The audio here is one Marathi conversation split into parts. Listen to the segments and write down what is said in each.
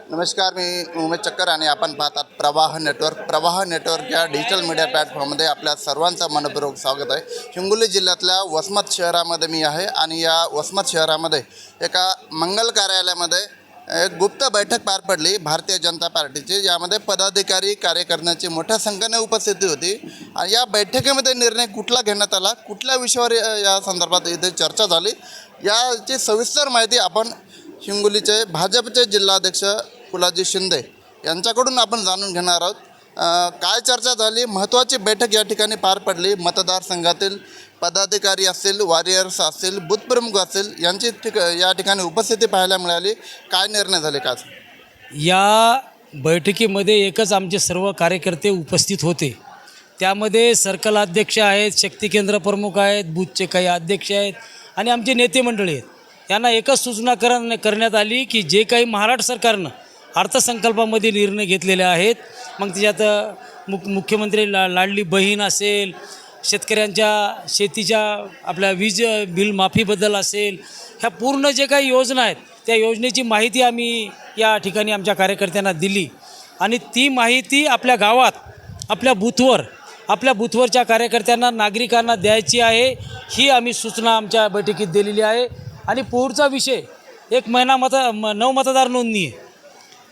नमस्कार मी उमेश चक्कर आणि आपण पाहतात प्रवाह नेटवर्क. प्रवाह नेटवर्क या डिजिटल मीडिया प्लॅटफॉर्ममध्ये आपल्या सर्वांचं मनपूर्वक स्वागत आहे. हिंगोली जिल्ह्यातल्या वसमत शहरामध्ये मी आहे आणि या वसमत शहरामध्ये एका मंगल कार्यालयामध्ये एक गुप्त बैठक पार पडली भारतीय जनता पार्टीची यामध्ये पदाधिकारी कार्यकर्त्यांची मोठ्या संख्येने उपस्थिती होती. आणि या बैठकीमध्ये निर्णय कुठला घेण्यात आला कुठल्या विषयावर या या संदर्भात इथे चर्चा झाली याची सविस्तर माहिती आपण हिंगोलीचे भाजपचे जिल्हाध्यक्ष कुलाजी शिंदे यांच्याकडून आपण जाणून घेणार आहोत. काय चर्चा झाली? महत्त्वाची बैठक या ठिकाणी पार पडली. मतदारसंघातील पदाधिकारी असतील वॉरियर्स असतील बुथप्रमुख असतील यांची ठिक या ठिकाणी उपस्थिती पाहायला मिळाली. काय निर्णय झाले का या बैठकीमध्ये एकच आमचे सर्व कार्यकर्ते उपस्थित होते. त्यामध्ये सर्कल अध्यक्ष आहेत शक्ती केंद्र प्रमुख आहेत बूथचे काही अध्यक्ष आहेत आणि आमचे नेते मंडळी आहेत. त्यांना एकच सूचना कर करण्यात आली की जे काही महाराष्ट्र सरकारनं अर्थसंकल्पामध्ये निर्णय घेतलेले आहेत मग त्याच्यात मुख मुख्यमंत्री ला लाडली बहीण असेल शेतकऱ्यांच्या शेतीच्या आपल्या वीज बिल माफीबद्दल असेल ह्या पूर्ण जे काही योजना आहेत त्या योजनेची माहिती आम्ही या ठिकाणी आमच्या कार्यकर्त्यांना दिली. आणि ती माहिती आपल्या गावात आपल्या बूथवर आपल्या बूथवरच्या कार्यकर्त्यांना नागरिकांना द्यायची आहे ही आम्ही सूचना आमच्या बैठकीत दिलेली आहे. आणि पुढचा विषय एक महिना मत म- नऊ मतदार नोंदणी आहे.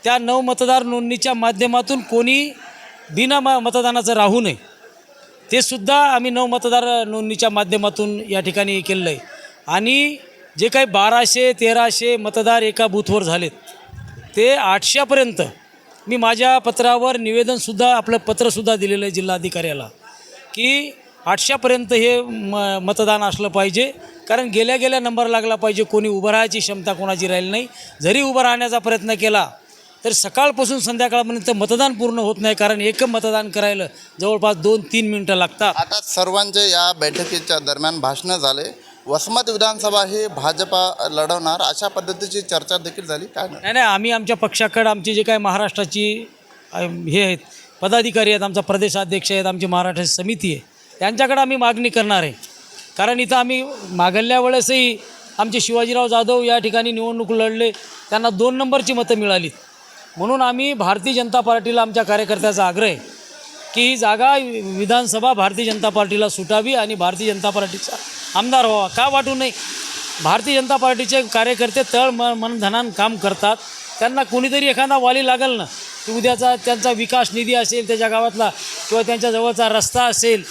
त्या नऊ मतदार नोंदणीच्या माध्यमातून कोणी बिना म मतदानाचं राहू नये. ते सुद्धा आम्ही नऊ मतदार नोंदणीच्या माध्यमातून या ठिकाणी केलेलं आहे आणि जे काही बाराशे तेराशे मतदार एका बूथवर झालेत ते आठशेपर्यंत मी माझ्या पत्रावर निवेदनसुद्धा आपलं पत्रसुद्धा दिलेलं आहे जिल्हाधिकाऱ्याला की आठशेपर्यंत हे म मतदान असलं पाहिजे. कारण गेल्या गेल्या नंबर लागला पाहिजे. कोणी उभं राहायची क्षमता कोणाची राहिली नाही. जरी उभं राहण्याचा प्रयत्न केला तर सकाळपासून संध्याकाळपर्यंत मतदान पूर्ण होत नाही. कारण एक मतदान करायला जवळपास दोन तीन मिनटं लागतात. आता सर्वांचे या बैठकीच्या दरम्यान भाषणं झाले. वसमत विधानसभा ही भाजपा लढवणार. अशा पद्धतीची चर्चा देखील झाली. काय नाही नाही आम्ही आमच्या पक्षाकडं आमची जे काय महाराष्ट्राची हे आहेत पदाधिकारी आहेत आमचा प्रदेशाध्यक्ष आहेत आमची महाराष्ट्राची समिती आहे. त्यांच्याकडं आम्ही मागणी करणार आहे. कारण इथं आम्ही मागल्या वेळेसही आमचे शिवाजीराव जाधव या ठिकाणी निवडणूक लढले त्यांना दोन नंबरची मतं मिळाली. म्हणून आम्ही भारतीय जनता पार्टीला आमच्या कार्यकर्त्याचा आग्रह आहे की ही जागा विधानसभा भारतीय जनता पार्टीला सुटावी आणि भारतीय जनता पार्टीचा आमदार व्हावा. का वाटू नये? भारतीय जनता पार्टीचे कार्यकर्ते तळ म मनधनान काम करतात. त्यांना कोणीतरी एखादा वाली लागल ना की उद्याचा त्यांचा विकास निधी असेल त्याच्या गावातला किंवा त्यांच्या जवळचा रस्ता असेल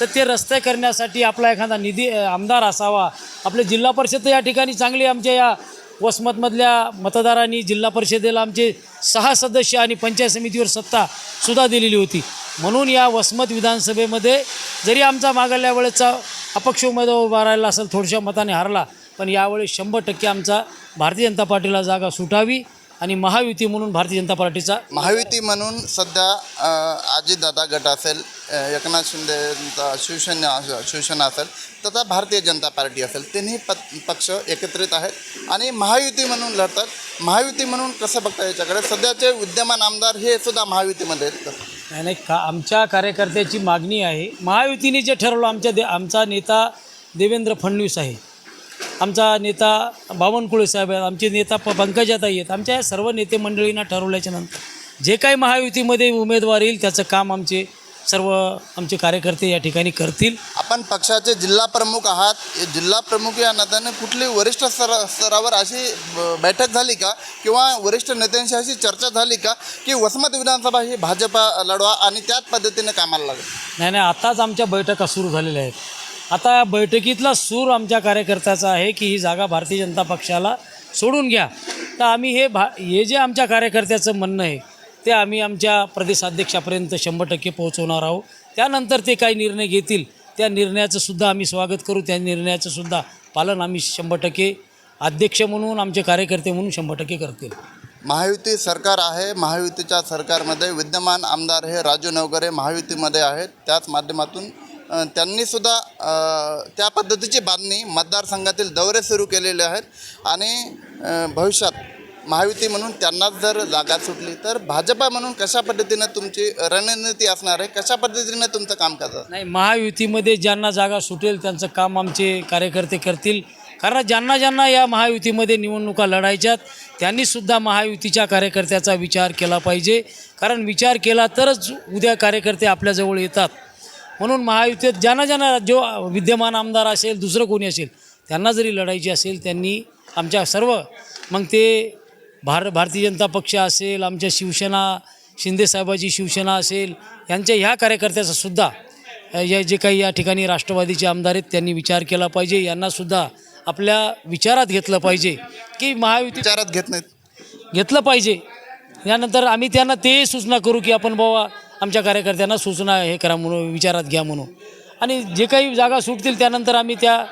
तर ते रस्ते करण्यासाठी आपला एखादा निधी आमदार असावा. आपले जिल्हा परिषद या ठिकाणी चांगली आमच्या या वसमतमधल्या मतदारांनी जिल्हा परिषदेला आमचे सहा सदस्य आणि पंचायत समितीवर सत्ता सुद्धा दिलेली होती. म्हणून या वसमत विधानसभेमध्ये जरी आमचा मागल्या वेळेचा अपक्ष उमेदवार उभा राहिला असेल थोडशा मताने हारला पण यावेळी शंभर टक्के आमचा भारतीय जनता पार्टीला जागा सुटावी. आणि महायुती म्हणून भारतीय जनता पार्टीचा महायुती म्हणून सध्या अजितदादा गट असेल एकनाथ शिंदेचा शिवसेना शिवसेना असेल तथा भारतीय जनता पार्टी असेल तिन्ही प पक्ष एकत्रित आहेत. आणि महायुती म्हणून लढतात. महायुती म्हणून कसं बघता याच्याकडे? सध्याचे विद्यमान आमदार हे सुद्धा महायुतीमध्ये आहेत नाही नाही का आमच्या कार्यकर्त्याची मागणी आहे. महायुतीने जे ठरवलं आमच्या दे आमचा नेता देवेंद्र फडणवीस आहे. आमचा नेता बावनकुळे साहेब आहेत आमचे नेता प पंकजाताई आहेत आमच्या या सर्व नेते मंडळींना ठरवल्याच्या नंतर जे काही महायुतीमध्ये उमेदवार येईल त्याचं काम आमचे सर्व आमचे कार्यकर्ते या ठिकाणी करतील. आपण पक्षाचे जिल्हा प्रमुख आहात. जिल्हा प्रमुख या नात्याने कुठली वरिष्ठ स्तर स्तरावर अशी बैठक झाली का? किंवा वरिष्ठ नेत्यांशी अशी चर्चा झाली का? की वसमत विधानसभा ही भाजपा लढवा आणि त्याच पद्धतीने कामाला लागेल? नाही नाही आताच आमच्या बैठका सुरू झालेल्या आहेत. आता बैठकीतला सूर आमच्या कार्यकर्त्याचा आहे की ही जागा भारतीय जनता पक्षाला सोडून घ्या. तर आम्ही हे भा हे जे आमच्या कार्यकर्त्याचं म्हणणं आहे ते आम्ही आमच्या प्रदेशाध्यक्षापर्यंत शंभर टक्के पोहोचवणार आहोत. त्यानंतर ते काही निर्णय घेतील. त्या निर्णयाचं सुद्धा आम्ही स्वागत करू. त्या निर्णयाचं सुद्धा पालन आम्ही शंभर टक्के अध्यक्ष म्हणून आमचे कार्यकर्ते म्हणून शंभर टक्के करतील. महायुती सरकार आहे. महायुतीच्या सरकारमध्ये विद्यमान आमदार हे राजू नवकरे महायुतीमध्ये आहेत. त्याच माध्यमातून त्यांनीसुद्धा त्या पद्धतीची बांधणी मतदारसंघातील दौरे सुरू केलेले आहेत. आणि भविष्यात महायुती म्हणून त्यांनाच जर जागा सुटली तर भाजपा म्हणून कशा पद्धतीनं तुमची रणनीती असणार आहे? कशा पद्धतीनं तुमचं काम करतात? नाही महायुतीमध्ये ज्यांना जागा सुटेल त्यांचं काम आमचे कार्यकर्ते करतील. कारण ज्यांना ज्यांना या महायुतीमध्ये निवडणुका लढायच्यात त्यांनीसुद्धा महायुतीच्या कार्यकर्त्याचा विचार केला पाहिजे. कारण विचार केला तरच उद्या कार्यकर्ते आपल्याजवळ येतात. म्हणून महायुतीत ज्यांना ज्यांना जो विद्यमान आमदार असेल दुसरं कोणी असेल त्यांना जरी लढायची असेल त्यांनी आमच्या सर्व मग ते भार भारतीय जनता पक्ष असेल आमच्या शिवसेना शिंदेसाहेबाची शिवसेना असेल यांच्या ह्या कार्यकर्त्याचा सुद्धा या जे काही या ठिकाणी राष्ट्रवादीचे आमदार आहेत त्यांनी विचार केला पाहिजे यांनासुद्धा आपल्या विचारात घेतलं पाहिजे की महायुती विचारात घेत नाहीत. घेतलं पाहिजे. यानंतर आम्ही त्यांना ते सूचना करू की आपण बाबा आमच्या कार्यकर्त्यांना सूचना हे करा म्हणून विचारात घ्या म्हणून. आणि जे काही जागा सुटतील त्यानंतर आम्ही त्या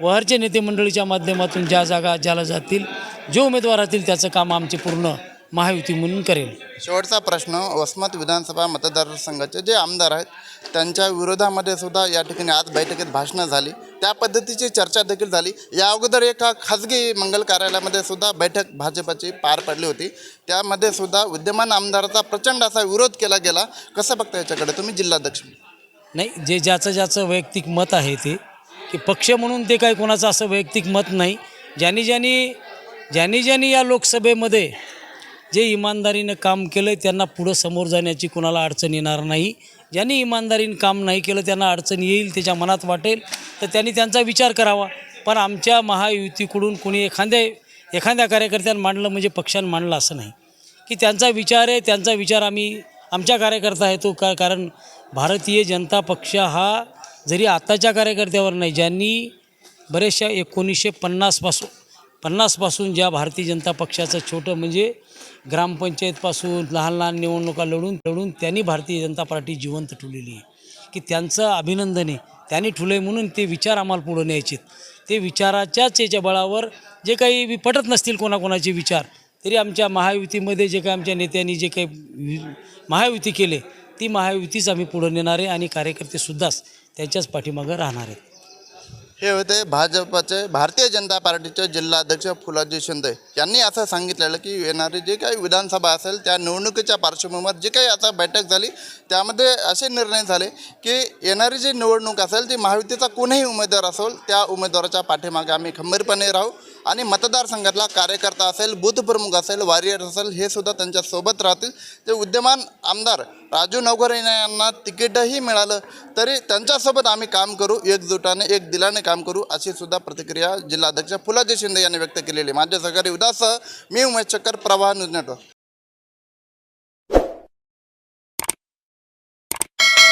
वहरचे नेते मंडळीच्या माध्यमातून ज्या जागा ज्याला जातील जे उमेदवार राहतील त्याचं काम आमचे पूर्ण महायुती म्हणून करेल. शेवटचा प्रश्न वसमत विधानसभा मतदारसंघाचे जे आमदार आहेत त्यांच्या विरोधामध्ये सुद्धा या ठिकाणी आज बैठकीत भाषणं झाली. त्या पद्धतीची चर्चा देखील झाली. या अगोदर एका खाजगी मंगल कार्यालयामध्ये सुद्धा बैठक भाजपची पार पडली होती. त्यामध्ये सुद्धा विद्यमान आमदाराचा प्रचंड असा विरोध केला गेला. कसं बघता याच्याकडे तुम्ही जिल्हाध्यक्ष? नाही जे ज्याचं ज्याचं वैयक्तिक मत आहे ते की पक्ष म्हणून ते काही कोणाचं असं वैयक्तिक मत नाही. ज्यांनी ज्यांनी ज्यांनी ज्यांनी या लोकसभेमध्ये जे इमानदारीनं काम केलं त्यांना पुढं समोर जाण्याची कोणाला अडचण येणार नाही. ज्यांनी इमानदारीनं काम नाही केलं त्यांना अडचण येईल त्याच्या मनात वाटेल तर त्यांनी त्यांचा विचार करावा. पण आमच्या महायुतीकडून कोणी एखाद्या एखाद्या कार्यकर्त्यानं मांडलं म्हणजे पक्षानं मांडलं असं नाही. की त्यांचा विचार आहे त्यांचा विचार आम्ही आमच्या कार्यकर्ता आहे तो का कारण भारतीय जनता पक्ष हा जरी आत्ताच्या कार्यकर्त्यावर नाही ज्यांनी बरेचशा एकोणीसशे पन्नासपासून पन्नासपासून ज्या भारतीय जनता पक्षाचं छोटं म्हणजे ग्रामपंचायतपासून लहान लहान निवडणुका लढून लढून त्यांनी भारतीय जनता पार्टी जिवंत ठेवलेली आहे. की त्यांचं अभिनंदन आहे त्यांनी ठुलं आहे म्हणून ते विचार आम्हाला पुढं न्यायचे ते विचाराच्याच याच्या बळावर जे काही वि- पटत नसतील कोणाकोणाचे विचार तरी आमच्या महायुतीमध्ये जे काही आमच्या नेत्यांनी जे काही महायुती केले ती महायुतीच आम्ही पुढं नेणार आहे आणि कार्यकर्तेसुद्धाच त्यांच्याच पाठीमागं राहणार आहेत. हे होते भाजपचे भारतीय जनता पार्टीचे जिल्हाध्यक्ष फुलाजी शिंदे. यांनी असं सांगितलेलं की येणारी जे काही विधानसभा असेल त्या निवडणुकीच्या पार्श्वभूमीवर जे काही आता बैठक झाली त्यामध्ये असे निर्णय झाले की येणारी जी निवडणूक असेल ती महायुतीचा कोणीही उमेदवार असेल त्या उमेदवाराच्या पाठीमागे आम्ही खंबीरपणे राहू. आणि मतदारसंघातला कार्यकर्ता असेल बूथ प्रमुख असेल वॉरियर असेल हे सुद्धा त्यांच्यासोबत राहतील. ते विद्यमान आमदार राजू नवघरे यांना तिकीटही मिळालं तरी त्यांच्यासोबत आम्ही काम करू एकजुटाने एक दिलाने काम करू अशी सुद्धा प्रतिक्रिया जिल्हाध्यक्ष फुलाजी शिंदे यांनी व्यक्त केलेली माझे माझ्या सहकारी उदास मी उमेश चक्कर प्रवाह न्यूज नेटवर्क.